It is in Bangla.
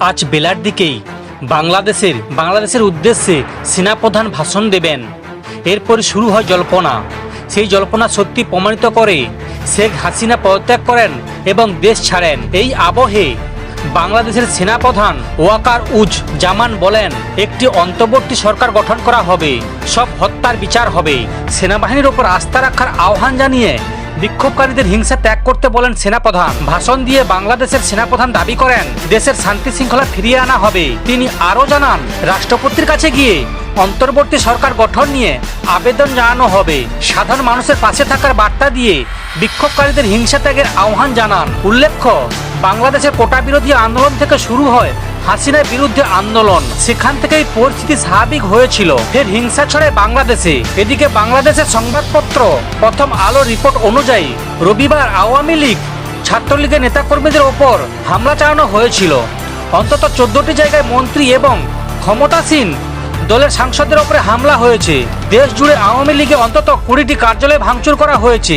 আজ বেলার দিকেই বাংলাদেশের বাংলাদেশের উদ্দেশ্যে সেনাপ্রধান ভাষণ দেবেন। এরপর শুরু হয় জল্পনা। সেই জল্পনা সত্যি প্রমাণিত করে শেখ হাসিনা পদত্যাগ করেন এবং দেশ ছাড়েন। এই আবহে বাংলাদেশের সেনাপ্রধান ওয়াকার উজ জামান বলেন, একটি অন্তর্বর্তী সরকার গঠন করা হবে। সব হত্যার বিচার হবে। সেনাবাহিনীর ওপর আস্থা রাখার আহ্বান জানিয়ে বিক্ষোভকারীদের হিংসা ত্যাগ করতে বলেন সেনাপ্রধান। ভাষণ দিয়ে বাংলাদেশের সেনাপ্রধান দাবি করেন, দেশের শান্তি শৃঙ্খলা ফিরিয়ে আনা হবে। তিনি আরও জানান, রাষ্ট্রপতির কাছে গিয়ে অন্তর্বর্তী সরকার গঠন নিয়ে আবেদন জানানো হবে। সাধারণ মানুষের পাশে থাকার বার্তা দিয়ে বিক্ষোভকারীদের হিংসা ত্যাগের আহ্বান জানান। উল্লেখ্য বাংলাদেশের কোটা বিরোধী আন্দোলন থেকে শুরু হয় হাসিনার বিরুদ্ধে আন্দোলন। সেখান থেকেই পরিস্থিতি স্বাভাবিক হয়েছিল। ফের হিংসা ছড়ে বাংলাদেশে। এদিকে বাংলাদেশের সংবাদপত্র প্রথম আলো রিপোর্ট অনুযায়ী রবিবার আওয়ামী লীগ ছাত্রলীগের নেতাকর্মীদের ওপর হামলা চালানো হয়েছিল। অন্তত চোদ্দটি জায়গায় মন্ত্রী এবং ক্ষমতাসীন দলের সাংসদদের ওপরে হামলা হয়েছে। দেশ জুড়ে আওয়ামী লীগে অন্তত কুড়িটি কার্যালয় ভাঙচুর করা হয়েছে।